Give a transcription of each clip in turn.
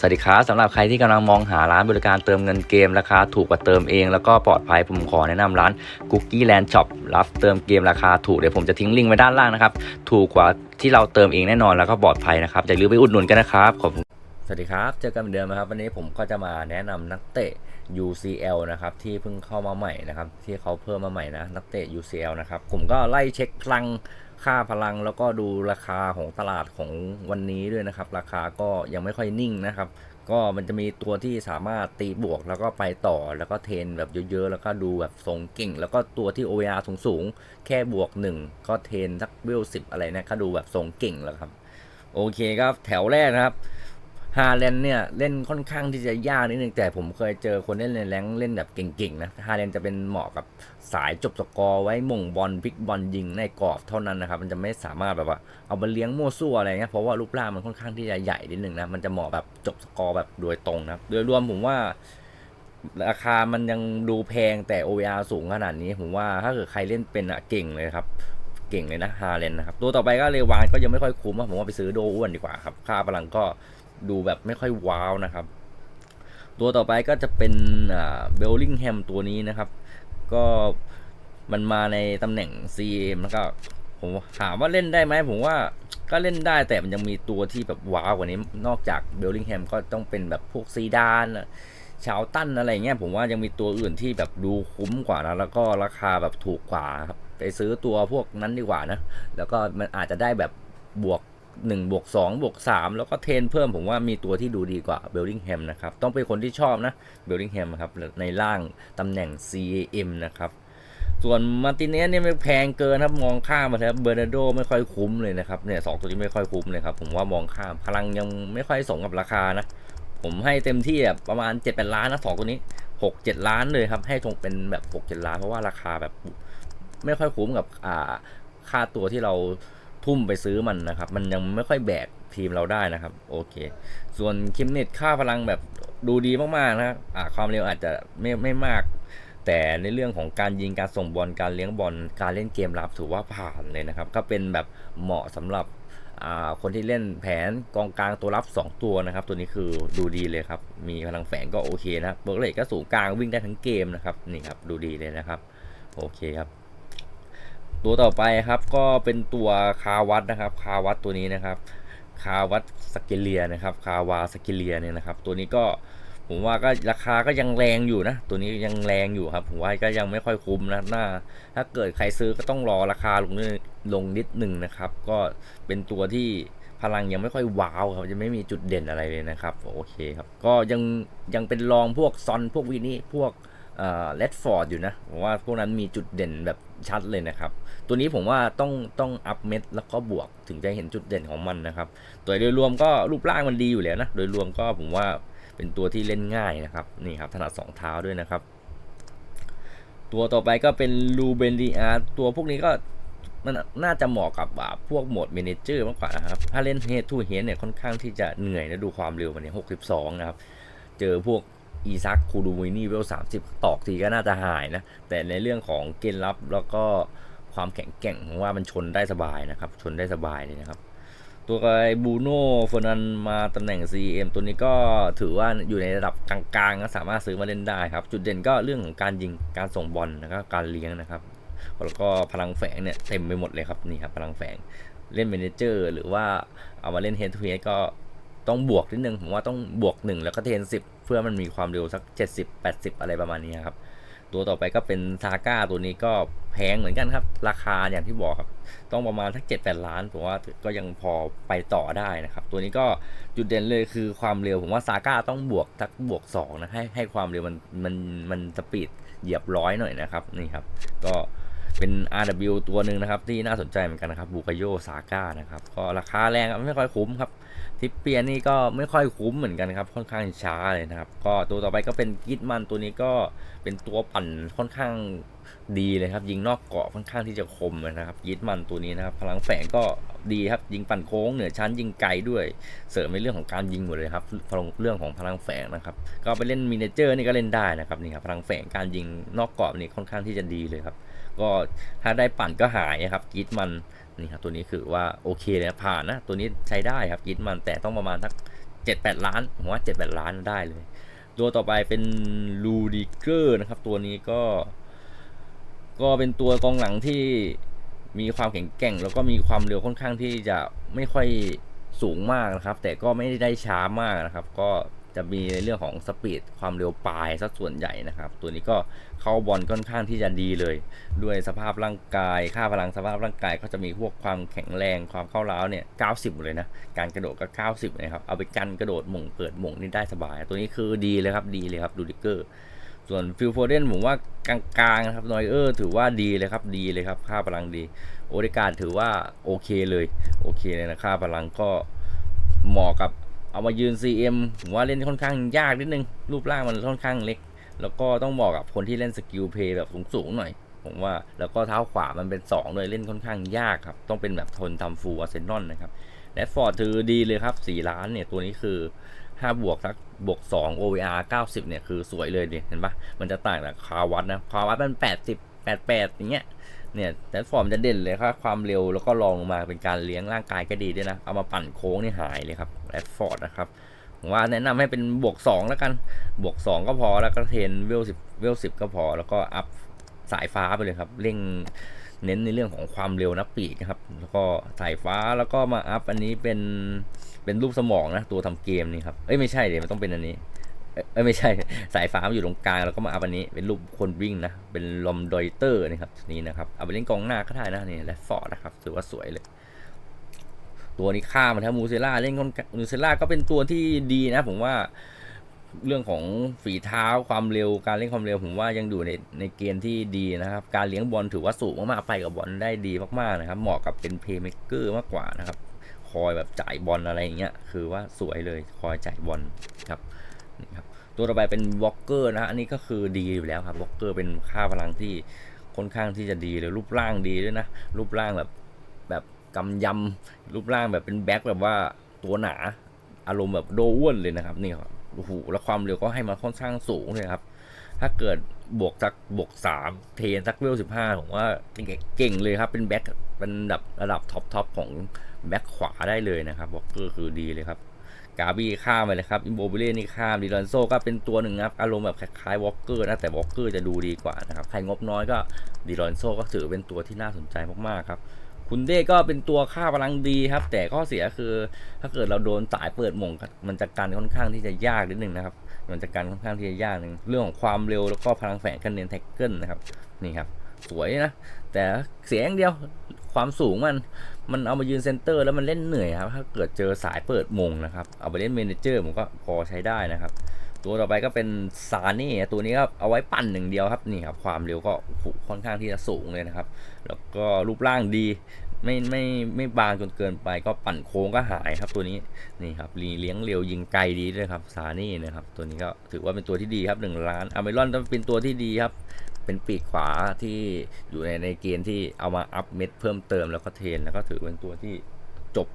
สวัสดีครับสำหรับใครที่กำลังมองหาร้านบริการเติมเงินเกมราคาถูกกว่าเติมเอง แล้วก็ปลอดภัยผมขอแนะนำร้าน Cookie Land Shop รับเติมเกมราคาถูกเดี๋ยวผมจะทิ้งลิงก์ไว้ด้านล่างนะครับ ถูกกว่าที่เราเติมเองแน่นอนแล้วก็ปลอดภัยนะครับอย่าลืมไปอุดหนุนกันนะครับขอบคุณสวัสดีครับ เจอกันเหมือนเดิมนะครับ วันนี้ผมก็จะมาแนะนำนักเตะ UCL นะครับที่เพิ่งเข้ามาใหม่นะครับที่เขาเพิ่มมาใหม่นะนักเตะ UCL นะครับผมก็ไล่เช็คพลัง ค่าพลังแล้วก็ดูราคาของตลาดของวันนี้ด้วยนะครับ ราคาก็ยังไม่ค่อยนิ่งนะครับ ก็มันจะมีตัวที่สามารถตีบวกแล้วก็ไปต่อแล้วก็เทนแบบเยอะๆ แล้วก็ดูแบบทรงเก่ง แล้วก็ตัวที่ OR สูงๆแค่บวก 1 ก็เทนสักเวลสิบอะไรนะก็ดูแบบทรงเก่งแล้วครับ โอเคครับแถวแรกนะครับ ฮาแลนเนี่ยเล่นค่อนข้างที่จะยากนิดนึงแต่ผมเคยเจอคนเล่นในแรงเล่นแบบเก่งๆนะฮาแลนจะเป็นเหมาะกับสายจบสกอร์ไว้ม่งบอลพลิกบอลยิงในกรอบเท่านั้นนะครับ มันจะไม่สามารถแบบว่าเอามาเลี้ยงมั่วซั่วอะไรเงี้ยเพราะว่ารูปร่างมันค่อนข้างที่จะใหญ่นิดนึงนะมันจะเหมาะแบบจบสกอร์แบบโดยตรงนะครับโดยรวมผมว่าราคามันยังดูแพงแต่ OVR สูงขนาดนี้ผมว่าถ้าเกิดใครเล่นเป็นอะเก่งเลยครับเก่งเลยนะฮาเลนนะครับตัวต่อไปก็เลวานก็ยังไม่ค่อยคุ้มอะผมว่าไปซื้อโดอ้วนดีกว่าครับค่าพลังก็ ดูแบบไม่ค่อยว้าวนะครับ ตัวต่อไปก็จะเป็นเบลลิงแฮมตัวนี้นะครับ ก็มันมาในตำแหน่ง CM แล้วก็ผมถามว่าเล่นได้ไหมผมว่าก็เล่นได้แต่มันยังมีตัวที่แบบว้าวกว่านี้ นอกจากเบลลิงแฮมก็ต้องเป็นแบบพวกซีดานชาวตั้นอะไรเงี้ยผมว่ายังมีตัวอื่นที่แบบดูคุ้มกว่านะแล้วก็ราคาแบบถูกกว่าครับไปซื้อตัวพวกนั้นดีกว่านะ แล้วก็มันอาจจะได้แบบบวก 1บวก2บวก3แล้วก็เทนเพิ่มผมว่ามีตัวที่ดูดีกว่าเบลลิงแฮมนะครับ ต้องเป็นคนที่ชอบนะเบลลิงแฮมครับในร่างตำแหน่ง CAM นะครับส่วนมาร์ติเนสเนี่ยไม่แพงเกินครับมองข้ามมาครับเบอร์นาโดไม่ค่อยคุ้มเลยนะครับเนี่ยสองตัวนี้ไม่ค่อยคุ้มเลยครับผมว่ามองข้ามพลังยังไม่ค่อยสมกับราคานะ ผมให้เต็มที่แบบประมาณ7จ็ดแปดล้านนะสองตัวนี้หกเจ็ดล้านเลยครับให้ตรงเป็นแบบหกเจ็ดล้านเพราะว่าราคาแบบไม่ค่อยคุ้มกับอ่าค่าตัวที่เรา ทุ่มไปซื้อมันนะครับ มันยังไม่ค่อยแบกทีมเราได้นะครับ โอเค ส่วนคิมเน็ตค่าพลังแบบดูดีมากๆนะอ่าความเร็วอาจจะไม่ไม่มากแต่ในเรื่องของการยิงการส่งบอลการเลี้ยงบอลการเล่นเกมรับถือว่าผ่านเลยนะครับ ก็เป็นแบบเหมาะสำหรับคนที่เล่นแผนกองกลางตัวรับ 2 ตัวนะครับ ตัวนี้คือดูดีเลยครับ มีพลังแฝงก็โอเคนะเบิร์กเลก็สูงกลางวิ่งได้ทั้งเกมนะครับนี่ครับดูดีเลยนะครับ โอเคครับ ตัวต่อไปครับก็เป็นตัวคาวัตนะครับ คาวัตตัวนี้นะครับ คาวัตสกิเลียนะครับ คาวาสกิเลียเนี่ยนะครับ ตัวนี้ก็ผมว่าก็ราคาก็ยังแรงอยู่นะ ตัวนี้ยังแรงอยู่ครับ ผมว่าก็ยังไม่ค่อยคุ้มนะน่าถ้าเกิดใครซื้อก็ต้องรอราคาลงนิดลงนิดหนึ่งนะครับ ก็เป็นตัวที่พลังยังไม่ค่อยว้าวครับยังไม่มีจุดเด่นอะไรเลยนะครับ โอเคครับ ก็ยังยังเป็นรองพวกซอนพวกวินี่พวก เลดฟอร์ดอยู่นะผมว่าพวกนั้นมีจุดเด่นแบบชัดเลยนะครับ ตัวนี้ผมว่าต้องต้องอัพเม็ดแล้วก็บวกถึงจะเห็นจุดเด่นของมันนะครับโดยโดยรวมก็รูปร่างมันดีอยู่แล้วนะ โดยรวมก็ผมว่าเป็นตัวที่เล่นง่ายนะครับ นี่ครับถนัดสองเท้าด้วยนะครับ ตัวต่อไปก็เป็นลูเบนดีอาร์ตัวพวกนี้ก็มันน่าจะเหมาะกับพวกโหมดเมนเจอร์มากกว่านะครับ ถ้าเล่นเฮดทูเฮดเนี่ยค่อนข้างที่จะเหนื่อยนะดูความเร็วมันเนี่ยหกสิบสองนะครับ เจอพวก อีซักคูดูวินี่เวลสามสิบตอกทีก็น่าจะหายนะ แต่ในเรื่องของเกณฑ์รับแล้วก็ความแข็งแกร่งผมว่ามันชนได้สบายนะครับ ชนได้สบายเลยนะครับ ตัวไอ้บูโน่เฟอร์นันมาตำแหน่ง CM ตัวนี้ก็ถือว่าอยู่ในระดับกลางๆก็สามารถซื้อมาเล่นได้ครับ จุดเด่นก็เรื่องของการยิงการส่งบอลนะครับการเลี้ยงนะครับ แล้วก็พลังแฝงเนี่ยเต็มไปหมดเลยครับนี่ครับพลังแฝงเล่นเมนเจอร์หรือว่าเอามาเล่นเฮดทูเฮดก็ต้องบวกนิดนึงผมว่าต้องบวก 1 แล้วก็เทน10 เพื่อมันมีความเร็วสัก 70 80 อะไรประมาณนี้ครับ ตัวต่อไปก็เป็นซาก้าตัวนี้ก็แพงเหมือนกันครับ ราคาอย่างที่บอกครับ ต้องประมาณทักเจ็ดแปดล้านผมว่าก็ยังพอไปต่อได้นะครับ ตัวนี้ก็จุดเด่นเลยคือความเร็วผมว่าซาก้าต้องบวกทักบวก2นะให้ให้ความเร็วมันมันมันสปีดเหยียบร้อยหน่อยนะครับนี่ครับ ก็เป็น RW ตัวหนึ่งนะครับ ที่น่าสนใจเหมือนกันนะครับบูกาโยซาก้านะครับ ก็ราคาแรงไม่ค่อยคุ้มครับ ทิปเปียนี่ก็ไม่ค่อยคุ้มเหมือนกันครับ ค่อนข้างช้าเลยนะครับ ก็ตัวต่อไปก็เป็นกิตมันตัวนี้ก็เป็นตัวปั่นค่อนข้างดีเลยครับ ยิงนอกเกาะค่อนข้างที่จะคมนะครับยิดมันตัวนี้นะครับ พลังแฝงก็ดีครับ ยิงปั่นโค้งเหนือชั้นยิงไกลด้วย เสริมในเรื่องของการยิงหมดเลยครับพลังเรื่องของพลังแฝงนะครับ ก็ไปเล่นมินเจอร์นี่ก็เล่นได้นะครับนี่ครับพลังแฝงการยิงนอกเกาะนี่ค่อนข้างที่จะดีเลยครับ ก็ถ้าได้ปั่นก็หายครับยิดมัน นี่ครับตัวนี้คือว่าโอเคเลยผ่านนะ ตัวนี้ใช้ได้ครับยิดมันแต่ต้องประมาณสักเจ็ดแปดล้านผมว่าเจ็ดแปดล้านได้เลย ตัวต่อไปเป็นลูดิเกอร์นะครับ ตัวนี้ก็ ก็เป็นตัวกองหลังที่มีความแข็งแกร่ง แล้วก็มีความเร็วค่อนข้างที่จะไม่ค่อยสูงมากนะครับ แต่ก็ไม่ได้ช้ามากนะครับ ก็ จะมีในเรื่องของสปีดความเร็วปลายสัดส่วนใหญ่นะครับ ตัวนี้ก็เข้าบอลค่อนข้างที่จะดีเลย ด้วยสภาพร่างกาย ค่าพลังสภาพร่างกาย ก็จะมีพวกความแข็งแรงความเข้าร้าวเนี่ย90หมดเลยนะ การกระโดดก็90นะครับ เอาไปกันกระโดดหม่งเปิดหม่งนี่ได้สบาย ตัวนี้คือดีเลยครับดีเลยครับดูดิเกอร์ส่วนฟิลโฟเดนผมว่ากลางๆนะครับนอยเออร์ถือว่าดีเลยครับดีเลยครับค่าพลังดี โอเดการถือว่าโอเคเลยโอเคเลยนะค่าพลังก็เหมาะกับ เอามายืน CM ผมว่าเล่นค่อนข้างยากนิดนึง รูปร่างมันค่อนข้างเล็ก แล้วก็ต้องเหมาะกับคนที่เล่นสกิลเพย์แบบสูงๆหน่อย ผมว่าแล้วก็เท้าขวามันเป็น2เลยเล่นค่อนข้างยากครับ ต้องเป็นแบบทนทำฟูลอาร์เซนอลนะครับและฟอร์ดถือดีเลยครับ 4 ล้านเนี่ยตัวนี้คือ5บวกสักบวก 2 OVR 90 เนี่ยคือสวยเลยเนี่ยเห็นปะมันจะต่างจากคาวัตนะคาวัตมัน 80 88 อย่างเงี้ย เนี่ยแต่ฟอร์มจะเด่นเลยครับความเร็วแล้วก็ลองลงมาเป็นการเลี้ยงร่างกายก็ดีด้วยนะ เอามาปั่นโค้งนี่หายเลยครับแรดฟอร์ดนะครับผมว่าแนะนำให้เป็นบวก2แล้วกัน บวก 2 ก็พอแล้วก็เทนเวล10เวล10ก็พอ แล้วก็อัพสายฟ้าไปเลยครับ เร่งเน้นในเรื่องของความเร็วนักปีกนะครับ แล้วก็สายฟ้าแล้วก็มาอัพอันนี้เป็นเป็นรูปสมองนะตัวทำเกมนี่ครับ เอ้ยไม่ใช่เดี๋ยวมันต้องเป็นอันนี้ เอ้ยไม่ใช่สายฟ้ามันอยู่ตรงกลางแล้วก็มาอัพอันนี้เป็นรูปคนวิ่งนะ เป็นลมดอยเตอร์นะครับนี่นะครับเอาไปเล่นกองหน้าก็ได้นะนี่และฟอร์ดนะครับถือว่าสวยเลย ตัวนี้ข้ามมาถ้ามูเซล่าเล่นคนมูเซล่าก็เป็นตัวที่ดีนะ ผมว่าเรื่องของฝีเท้าความเร็วการเล่นความเร็วผมว่ายังอยู่ในในเกณฑ์ที่ดีนะครับ การเลี้ยงบอลถือว่าสูงมากๆไปกับบอลได้ดีมากๆนะครับ เหมาะกับเป็นเพย์เม k เกอร์มากกว่านะครับ คอยแบบจ่ายบอลอะไรอย่างเงี้ยคือว่าสวยเลยคอยจ่ายบอลครับ ครับตัวต่อไปเป็นวอลเกอร์นะอันนี้ก็คือดีอยู่แล้วครับวอลเกอร์เป็นค่าพลังที่ค่อนข้างที่จะดีเลยรูปร่างดีด้วยนะ รูปร่างแบบแบบกำยำรูปร่างแบบเป็นแบ็คแบบว่าตัวหนาอารมณ์แบบโดอ้วนเลยนะครับนี่ครับโอ้โหแล้วความเร็วก็ให้มาค่อนข้างสูงเลยครับ ถ้าเกิดบวกสักบวกสามเทนสักเวลสิบห้าผมว่าเก่งเลยครับเป็นแบ็คเป็นระดับระดับท็อปทอปของแบ็คขวาได้เลยนะครับวอลเกอร์คือดีเลยครับ กาบี้ข้ามไปเลยครับอิมโบเบเล่นี่ข้ามดิลอนโซก็เป็นตัวหนึ่งนะครับอารมณ์แบบคล้ายๆวอลเกอร์นะแต่วอลเกอร์จะดูดีกว่านะครับใครงบน้อยก็ดิลอนโซก็ถือเป็นตัวที่น่าสนใจมากๆครับคุณเด้ก็เป็นตัวค่าพลังดีครับ แต่ข้อเสียคือถ้าเกิดเราโดนสายเปิดหม่งมันจะการค่อนข้างที่จะยากนิดนึงนะครับ มันจะการค่อนข้างที่จะยากหนึ่งเรื่องของความเร็วแล้วก็พลังแฝงกันเน้นแท็กเกิลนะครับนี่ครับสวยนะ แต่เสียอย่างเดียว ความสูงมันมันเอามายืนเซนเตอร์แล้วมันเล่นเหนื่อยครับถ้าเกิดเจอสายเปิดมงนะครับ เอาไปเล่นเมนเจอร์ผมก็พอใช้ได้นะครับ ตัวต่อไปก็เป็นซานี่ตัวนี้ก็เอาไว้ปั่นหนึ่งเดียวครับนี่ครับความเร็วก็ค่อนข้างที่จะสูงเลยนะครับ แล้วก็รูปร่างดีไม่ไม่ไม่บางจนเกินไปก็ปั่นโค้งก็หายครับตัวนี้นี่ครับเลี้ยงเร็วยิงไกลดีด้วยครับซานี่นะครับตัวนี้ก็ถือว่าเป็นตัวที่ดีครับหนึ่งล้านอเมรอนต้องเป็นตัวที่ดีครับ เป็นปีกขวาที่อยู่ในในเกณฑ์ที่เอามาอัพเม็ดเพิ่มเติมแล้วก็เทรนแล้วก็ถือเป็นตัวที่จบ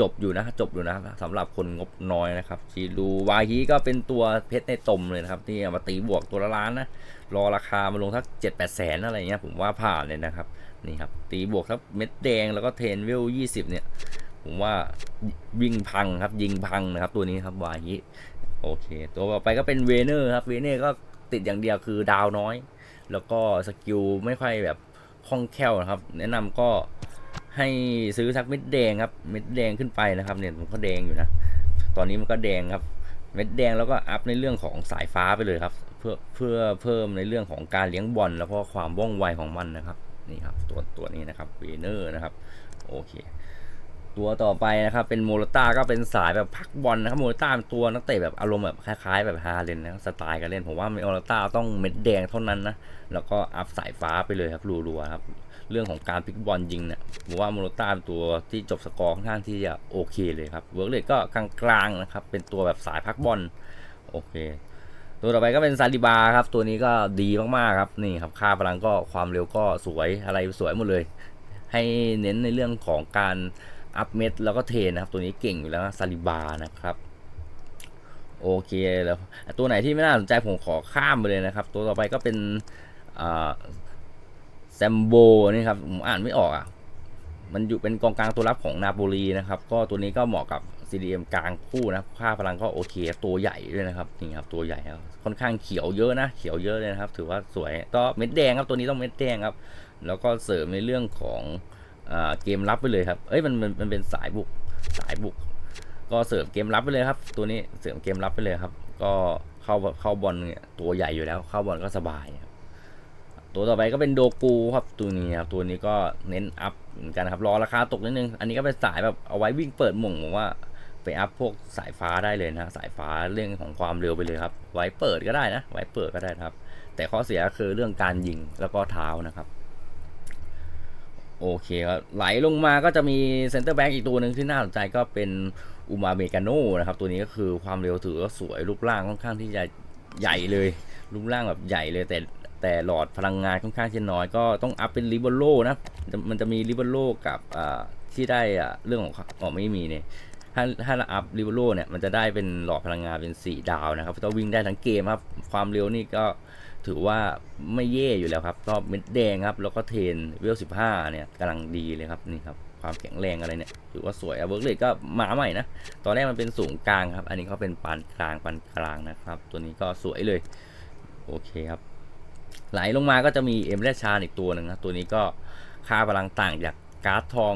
จบอยู่นะจบอยู่นะสำหรับคนงบน้อยนะครับชีรูวาฮีก็เป็นตัวเพชรในตมเลยนะครับที่เอามาตีบวกตัวละล้านนะรอราคามาลงสักเจ็ดแปดแสนอะไรเงี้ยผมว่าผ่านเลยนะครับนี่ครับตีบวกสักเม็ดแดงแล้วก็เทรนเวลยี่สิบเนี่ยผมว่าวิ่งพังครับยิงพังนะครับตัวนี้ครับวาฮิโอเค ตัวต่อไปก็เป็นเวเนอร์ครับเวเนอร์ก็ ติดอย่างเดียวคือดาวน้อย แล้วก็สกิลไม่ค่อยแบบคล่องแคล่วนะครับ แนะนำก็ให้ซื้อสักเม็ดแดงครับ เม็ดแดงขึ้นไปนะครับ เนี่ยมันก็แดงอยู่นะ ตอนนี้มันก็แดงครับ เม็ดแดงแล้วก็อัพในเรื่องของสายฟ้าไปเลยครับ เพื่อเพื่อเพิ่มในเรื่องของการเลี้ยงบอลแล้วก็ความว่องไวของมันนะครับ นี่ครับตัวตัวนี้นะครับเวเนอร์นะครับ โอเค ตัวต่อไปนะครับ เป็นโมโรต้าก็เป็นสายแบบพักบอลนะครับโมโรต้าเป็นตัวนักเตะแบบอารมณ์แบบคล้ายๆ แบบฮาเลนนะสไตล์การเล่นผมว่าโมโรต้าต้องเม็ดแดงเท่านั้นนะแล้วก็อัพสายฟ้าไปเลยครับรัวๆครับเรื่องของการพลิกบอลยิงเนี่ยผมว่าโมโรต้าเป็นตัวที่จบสกอร์ค่อนข้างที่จะโอเคเลยครับเวิร์กเลยก็กลางๆนะครับเป็นตัวแบบสายพักบอลโอเคตัวต่อไปก็เป็นซาลิบาครับ ตัวนี้ก็ดีมากๆครับนี่ครับค่าพลังก็ความเร็วก็สวยอะไรสวยหมดเลย ให้เน้นในเรื่องของการ อัพเม็ดแล้วก็เทนนะครับ ตัวนี้เก่งอยู่แล้วนะซาลิบานะครับ โอเคแล้ว ตัวไหนที่ไม่น่าสนใจผมขอข้ามไปเลยนะครับ ตัวต่อไปก็เป็นแซมโบนี่ครับผมอ่านไม่ออกอะมันอยู่เป็นกองกลางตัวรับของนาโปลีนะครับ ก็ตัวนี้ก็เหมาะกับ CDM กลางคู่นะค่าพลังก็โอเค ตัวใหญ่ด้วยนะครับนี่ครับตัวใหญ่ครับค่อนข้างเขียวเยอะนะ เขียวเยอะเลยนะครับ ถือว่าสวยก็เม็ดแดงครับตัวนี้ต้องเม็ดแดงครับ แล้วก็เสริมในเรื่องของ เกมรับไปเลยครับ เอ้ยมันมันมันเป็นสายบุกสายบุก ก็เสริมเกมรับไปเลยครับ ตัวนี้เสริมเกมรับไปเลยครับ ก็เข้าเข้าบอลเนี่ยตัวใหญ่อยู่แล้ว เข้าบอลก็สบายครับตัวต่อไปก็เป็นโดกูครับตัวนี้ครับตัวนี้ก็เน้นอัพเหมือนกันครับรอราคาตกนิดนึง อันนี้ก็เป็นสายแบบเอาไว้วิ่งเปิดหม่งผมว่าไปอัพพวกสายฟ้าได้เลยนะสายฟ้าเรื่องของความเร็วไปเลยครับ ไว้เปิดก็ได้นะ ไว้เปิดก็ได้ครับ แต่ข้อเสียคือเรื่องการยิงแล้วก็เท้านะครับ โอเคครับไหลลงมาก็จะมีเซนเตอร์แบ็กอีกตัวหนึ่งที่น่าสนใจก็เป็นอุมาเมกาโน่นะครับ ตัวนี้ก็คือความเร็วถือว่าสวยรูปร่างค่อนข้างที่จะใหญ่เลย รูปร่างแบบใหญ่เลย แต่แต่หลอดพลังงานค่อนข้างจะน้อยก็ต้องอัพเป็นริเบโลนะ มันจะมีริเบโลกับที่ได้อ่าเรื่องของอ๋อไม่มีเนี่ยถ้าถ้าเราอัพริเบโลเนี่ยมันจะได้เป็นหลอดพลังงานเป็น 4 ดาวนะครับต้องวิ่งได้ทั้งเกมครับ ความเร็วนี่ก็ ถือว่าไม่แย่อยู่แล้วครับก็เม็ดแดงครับ แล้วก็เทรนเวลสิบห้าเนี่ยกำลังดีเลยครับนี่ครับความแข็งแรงอะไรเนี่ยถือว่าสวยอะเวิร์กเลดก็มาใหม่นะ ตอนแรกมันเป็นสูงกลางครับ อันนี้เขาเป็นปานกลางปานกลางนะครับ ตัวนี้ก็สวยเลย โอเคครับ ไหลลงมาก็จะมีเอ็มเลชาอีกตัวหนึ่งนะ ตัวนี้ก็ค่าพลังต่างจากการ์ดทอง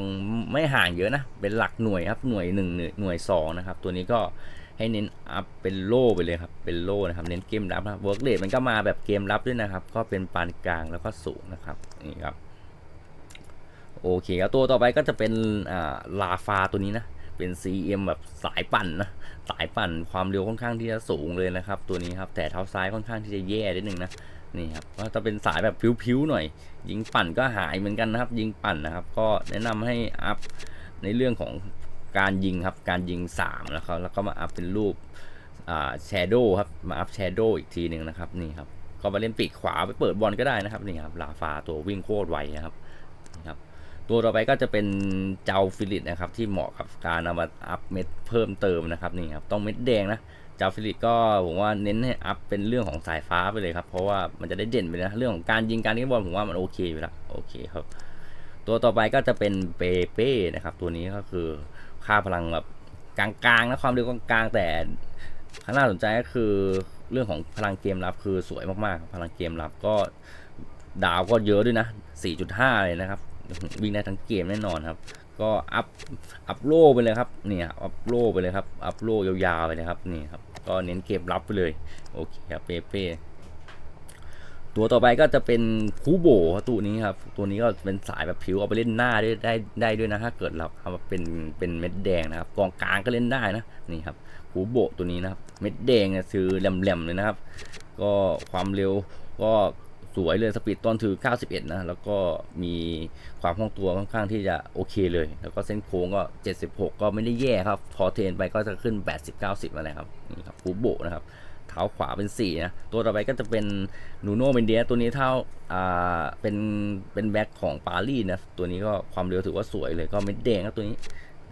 ไม่ห่างเยอะนะ เป็นหลักหน่วยครับ หน่วยหนึ่งหน่วยสองนะครับ ตัวนี้ก็ ให้เน้นอัพเป็นโล่ไปเลยครับ เป็นโล่นะครับ เน้นเกมรับนะเวิร์กเลดมันก็มาแบบเกมรับด้วยนะครับ ก็เป็นปานกลางแล้วก็สูงนะครับ นี่ครับ โอเคครับตัวต่อไปก็จะเป็นอ่าลาฟาตัวนี้นะ เป็น CM แบบสายปั่นนะ สายปั่นความเร็วค่อนข้างที่จะสูงเลยนะครับ ตัวนี้ครับ แต่เท้าซ้ายค่อนข้างที่จะแย่นิดนึงนะนี่ครับก็จะเป็นสายแบบพิ้วๆหน่อย ยิงปั่นก็หายเหมือนกันนะครับ ยิงปั่นนะครับ ก็แนะนำให้อัพในเรื่องของ การยิงครับ การยิง 3 แล้วเขาแล้วก็มาอัพเป็นรูปแชโดว์ครับ มาอัพแชโดว์อีกทีหนึ่งนะครับนี่ครับ ก็มาเล่นปีกขวาไปเปิดบอลก็ได้นะครับนี่ครับลาฟาตัววิ่งโคตรไวนะครับนะครับ ตัวต่อไปก็จะเป็นเจ้าฟิลิปนะครับที่เหมาะกับการเอามาอัพเม็ดเพิ่มเติมนะครับนี่ครับต้องเม็ดแดงนะเจ้าฟิลิปก็ผมว่าเน้นให้อัพเป็นเรื่องของสายฟ้าไปเลยครับเพราะว่ามันจะได้เด่นไปนะเรื่องของการยิงการเลี้บอลผมว่ามันโอเคอยู่แล้วโอเคครับ ตัวต่อไปก็จะเป็นเปเป้นะครับ ตัวนี้ก็คือค่าพลังแบบกลางๆนะความเร็วกลางๆแต่ข้างน่าสนใจก็คือเรื่องของพลังเกมรับคือสวยมากๆ พลังเกมรับก็ดาวก็เยอะด้วยนะ 4.5 เลยนะครับ วิ่งได้ทั้งเกมแน่นอนครับ ก็อัพอัพโลไปเลยครับเนี่ยอัพโลไปเลยครับอัพโลยาวๆไปเลยครับนี่ครับก็เน้นเกมรับไปเลยโอเคครับเปเป้ ตัวต่อไปก็จะเป็นคูโบตัวนี้ครับ ตัวนี้ก็เป็นสายแบบผิวเอาไปเล่นหน้าได้ได้ได้ด้วยนะถ้าเกิดเราทำเป็นเป็นเม็ดแดงนะครับ กองกลางก็เล่นได้นะนี่ครับคูโบตัวนี้นะครับ เม็ดแดงเนี่ยคือแหลมๆเลยนะครับ ก็ความเร็วก็สวยเลยสปีดตอนถือ 91 นะ แล้วก็มีความคล่องตัวค่อนข้างที่จะโอเคเลย แล้วก็เส้นโค้งก็ 76 ก็ไม่ได้แย่ครับ พอเทรนไปก็จะขึ้น 80 90 อะไรครับนี่ครับคูโบนะครับ ท้าขวาเป็น4นะตัวต่อไปก็จะเป็นนูโน่เมนเดียตัวนี้เท่าอ่าเป็นเป็นแบ็คของปารีสนะตัวนี้ก็ความเร็วถือว่าสวยเลยก็เม็ดแดงครับตัวนี้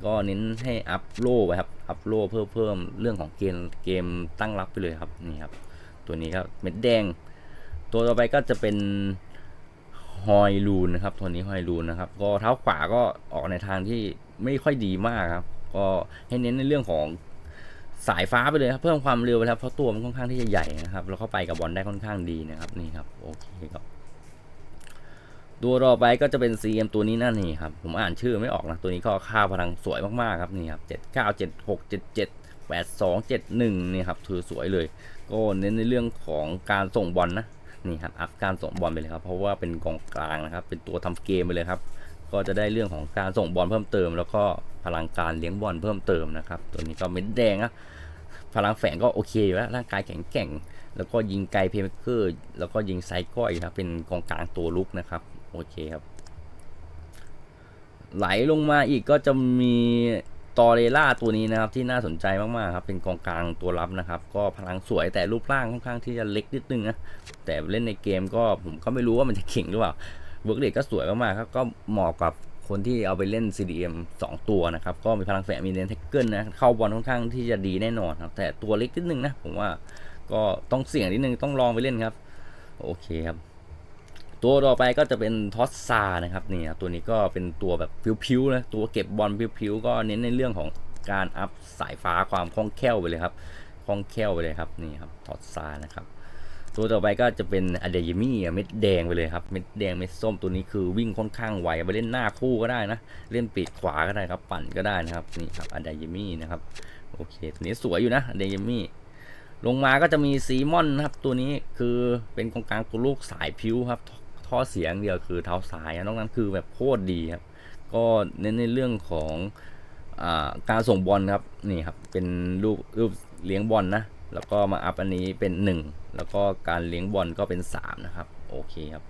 ก็เน้นให้อัพโลไปครับอัพโลเพิ่มเพิ่มเรื่องของเกมเกมตั้งรับไปเลยครับนี่ครับตัวนี้ครับเม็ดแดง ตัวต่อไปก็จะเป็นฮอยลูนนะครับตัวนี้ฮอยลูนนะครับ ก็เท้าขวาก็ออกในทางที่ไม่ค่อยดีมากครับ ก็ให้เน้นในเรื่องของ สายฟ้าไปเลยครับเพิ่มความเร็วไปแล้วเพราะตัวมันค่อนข้างที่จะใหญ่นะครับแล้วเข้าไปกับบอลได้ค่อนข้างดีนะครับนี่ครับโอเคครับตัวต่อไปก็จะเป็น CM ตัวนี้นั่นนี่ครับผมอ่านชื่อไม่ออกนะตัวนี้ก็ค่าพลังสวยมากๆครับนี่ครับเจ็ดเก้าเจ็ดหกเจ็ดเจ็ดแปดสองเจ็ดหนึ่งนี่ครับถือสวยเลย ก็เน้นในเรื่องของการส่งบอลนะนี่ครับอัพการส่งบอลไปเลยครับเพราะว่าเป็นกองกลางนะครับเป็นตัวทำเกมไปเลยครับ ก็จะได้เรื่องของการส่งบอลเพิ่มเติม แล้วก็พลังการเลี้ยงบอลเพิ่มเติมนะครับ ตัวนี้ก็เม็ดแดงนะพลังแฝงก็โอเคอยู่แล้วร่างกายแข็งแกร่ง แล้วก็ยิงไกลเพลย์เมคเกอร์แล้วก็ยิงไซก้อยครับเป็นกองกลางตัวลุกนะครับโอเคครับไหลลงมาอีกก็จะมีตอเรล่าตัวนี้นะครับที่น่าสนใจมากๆครับเป็นกองกลางตัวรับนะครับ ก็พลังสวยแต่รูปร่างค่อนข้างที่จะเล็กนิดนึงนะแต่เล่นในเกมก็ผมก็ไม่รู้ว่ามันจะเข่งหรือเปล่า เวิร์กเดก็สวยมากๆครับก็เหมาะกับคนที่เอาไปเล่น CDM 2 ตัวนะครับ ก็มีพลังแฝงมีเน้นแท็กเกิลนะเข้าบอลค่อนข้างที่จะดีแน่นอนครับ แต่ตัวเล็กนิดนึงนะ ผมว่าก็ต้องเสี่ยงนิดนึงต้องลองไปเล่นครับ โอเคครับ ตัวต่อไปก็จะเป็นทอสซานะครับนี่ครับตัวนี้ก็เป็นตัวแบบพิ้วๆนะตัวเก็บบอลพิ้วๆก็เน้นในเรื่องของการอัพสายฟ้าความคล่องแคล่วไปเลยครับคล่องแคล่วไปเลยครับนี่ครับถอดซานะครับ ตัวต่อไปก็จะเป็นอะเดยมี่เม็ดแดงไปเลยครับ เม็ดแดงเม็ดส้มตัวนี้คือวิ่งค่อนข้างไวไปเล่นหน้าคู่ก็ได้นะ เล่นปีกขวาก็ได้ครับ ปั่นก็ได้นะครับ นี่ครับอะเดยมี่นะครับ โอเค ตัวนี้สวยอยู่นะอะเดยมี่ลงมาก็จะมีซีมอนนะครับ ตัวนี้คือเป็นกองกลางตัวลูกสายพิ้วครับ ท่อท่อเสียงเดียวคือเท้าซ้ายอะนอกนั้นคือแบบโคตรดีครับ ก็เน้นในเรื่องของอการส่งบอลครับ นี่ครับ เป็นรูปรูปเลี้ยงบอลนะ แล้วก็มาอัพอันนี้เป็น 1 แล้วก็การเลี้ยงบอลก็เป็น 3 นะครับ โอเคครับ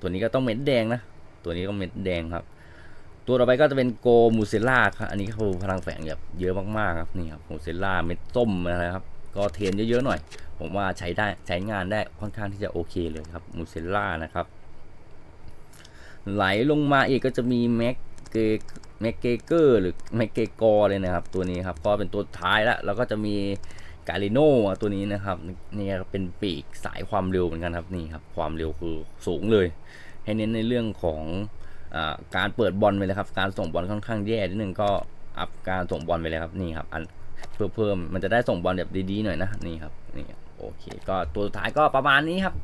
ตัวนี้ก็ต้องเม็ดแดงนะ ตัวนี้ก็เม็ดแดงครับ ตัวต่อไปก็จะเป็นโกมูเซล่าครับ อันนี้คือพลังแฝงแบบเยอะมากๆครับ นี่ครับมูเซล่าเม็ดส้มนะครับ ก็เทรนเยอะๆหน่อย ผมว่าใช้ได้ใช้งานได้ค่อนข้างที่จะโอเคเลยครับมูเซล่านะครับ ไหลลงมาอีกก็จะมีแม็กเกแม็กเกเกอร์หรือแม็กเกกอร์เลยนะครับ ตัวนี้ครับ ก็เป็นตัวท้ายแล้วแล้วก็จะมี กาลิโนตัวนี้นะครับนี่เป็นปีกสายความเร็วเหมือนกันครับนี่ครับความเร็วคือสูงเลย ให้เน้นในเรื่องของอการเปิดบอลไปเลยครับ การส่งบอลค่อนข้างแย่นิดนึงก็อัพการส่งบอลไปเลยครับนี่ครับอันเพื่อเพิ่มมันจะได้ส่งบอลแบบดีๆหน่อยนะนี่ครับนี่โอเคก็ตัวสุดท้ายก็ประมาณนี้ครับ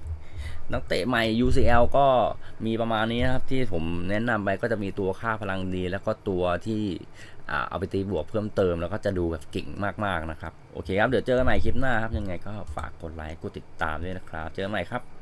นักเตะใหม่ UCL ก็มีประมาณนี้นะครับที่ผมแนะนำไปก็จะมีตัวค่าพลังดี แล้วก็ตัวที่ เอาไปตีบวกเพิ่มเติมแล้วก็จะดูแบบเก่งมากๆนะครับ โอเคครับ เดี๋ยวเจอกันใหม่คลิปหน้าครับ ยังไงก็ฝากกดไลค์กดติดตามด้วยนะครับ เจอกันใหม่ครับ